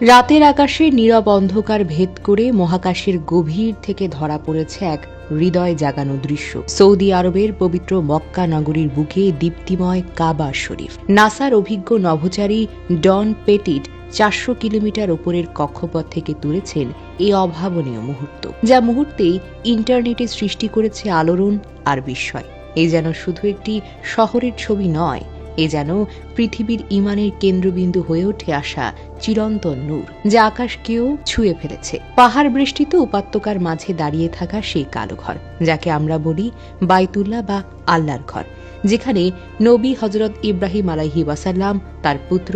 রাতের আকাশে নীরব অন্ধকার ভেদ করে মহাকাশের গভীর থেকে ধরা পড়েছে এক হৃদয় জাগানো দৃশ্য। সৌদি আরবের পবিত্র মক্কা নগরীর বুকে দীপ্তিময় কাবা শরীফ। নাসার অভিজ্ঞ নভোচারী ডন পেটিট চারশো কিলোমিটার ওপরের কক্ষপথ থেকে তুলেছেন এই অভাবনীয় মুহূর্ত, যা মুহূর্তেই ইন্টারনেটে সৃষ্টি করেছে আলোড়ন আর বিস্ময়। এ যেন শুধু একটি শহরের ছবি নয় এ যেন পৃথিবীর ইমানের কেন্দ্রবিন্দু হয়ে উঠে আসা চিরন্তন নূর, যা আকাশকেও ছুঁয়ে ফেলেছে। পাহাড় বৃষ্টিত উপত্যকার মাঝে দাঁড়িয়ে থাকা সেই কালো ঘর, যাকে আমরা বলি বাইতুল্লাহ বা আল্লাহর ঘর, যেখানে নবী হজরত ইব্রাহিম আলাইহি ওয়াসাল্লাম, তার পুত্র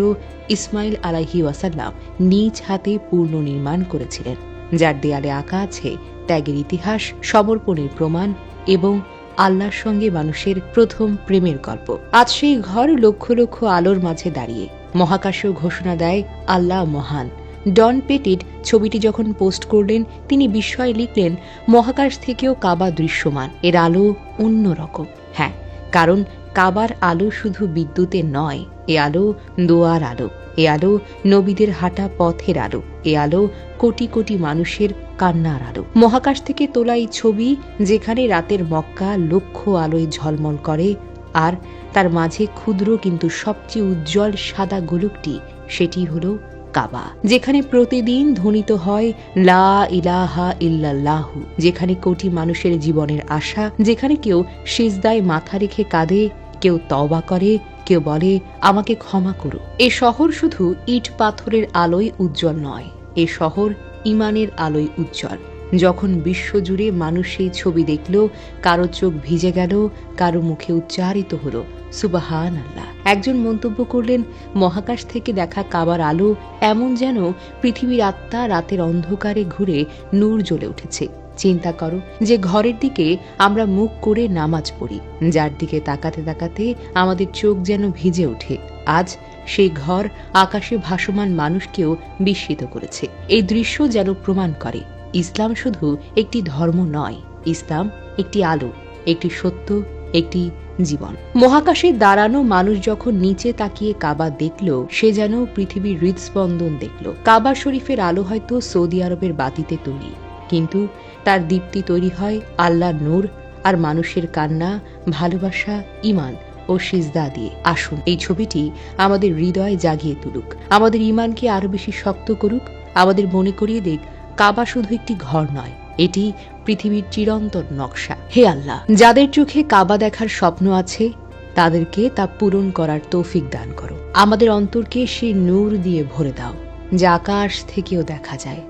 ইসমাইল আলাইহি ওয়াসাল্লাম নিজ হাতে পূর্ণ নির্মাণ করেছিলেন। যার দেয়ালে আঁকা আছে ত্যাগের ইতিহাস, সমর্পণের প্রমাণ এবং আল্লাহর সঙ্গে মানুষের প্রথম প্রেমের গল্প। আজ সেই ঘর লক্ষ লক্ষ আলোর মাঝে দাঁড়িয়ে। মহাকাশেও ঘোষণা দেয়, আল্লাহ মহান। ডন পেটিট ছবিটি যখন পোস্ট করলেন, তিনি বিস্ময়ে লিখলেন, মহাকাশ থেকেও কাবা দৃশ্যমান, এর আলো অন্যরকম হ্যাঁ কারণ কাবার আলো শুধু বিদ্যুতের নয়, এ আলো দোয়ার আলো, এ আলো নবীদের হাঁটা পথের আলো, এ আলো কোটি কোটি মানুষের কান্নার আলো। মহাকাশ থেকে তোলা এই ছবি, যেখানে রাতের মক্কা লক্ষ আলোয় ঝলমল করে, আর তার মাঝে ক্ষুদ্র কিন্তু সবচেয়ে উজ্জ্বল সাদা গোলকটি, সেটি হলো কাবা, যেখানে প্রতিদিন ধ্বনিত হয় লা ইলাহা ইল্লাল্লাহু, যেখানে কোটি মানুষের জীবনের আশা, যেখানে কেউ সিজদায় মাথা রেখে কাঁদে, কেউ তবা করে, কেউ বলে, আমাকে ক্ষমা করু। এ শহর শুধু ইট পাথরের আলোয় উজ্জ্বল নয়, এ শহর ইমানের আলোয় উজ্জ্বল। যখন বিশ্বজুড়ে মানুষ সেই ছবি দেখল, কারও চোখ ভিজে গেল, কারও মুখে উচ্চারিত হলো সুবাহান আল্লাহ একজন মন্তব্য করলেন, মহাকাশ থেকে দেখা কাবার আলো এমন যেন পৃথিবীর আত্মা রাতের অন্ধকারে ঘুরে নূর জ্বলে উঠেছে। চিন্তা করো, যে ঘরের দিকে আমরা মুখ করে নামাজ পড়ি, যার দিকে তাকাতে তাকাতে আমাদের চোখ যেন ভিজে ওঠে। আজ সেই ঘর আকাশে ভাসমান মানুষকেও বিস্মিত করেছে। এই দৃশ্য যেন প্রমাণ করে ইসলাম শুধু একটি ধর্ম নয়, ইসলাম একটি আলো, একটি সত্য, একটি জীবন। মহাকাশে দাঁড়ানো মানুষ যখন নিচে তাকিয়ে কাবা দেখল, সে যেন পৃথিবীর হৃদস্পন্দন দেখল। কাবা শরীফের আলো হয়তো সৌদি আরবের বাতিতে তৈরি, কিন্তু তার দীপ্তি তৈরি হয় আল্লাহ নূর আর মানুষের কান্না, ভালোবাসা ইমান ও সিজদা দিয়ে। আসুন, এই ছবিটি আমাদের হৃদয় জাগিয়ে তুলুক। আমাদের ইমানকে আরও বেশি শক্ত করুক। আমাদের মনে করিয়ে দিক কাবা শুধু একটি ঘর নয়, এটি পৃথিবীর চিরন্তন নকশা। হে আল্লাহ, যাদের চোখে কাবা দেখার স্বপ্ন আছে, তাদেরকে তা পূরণ করার তৌফিক দান করো। আমাদের অন্তরকে সে নূর দিয়ে ভরে দাও, যা আকাশ থেকেও দেখা যায়।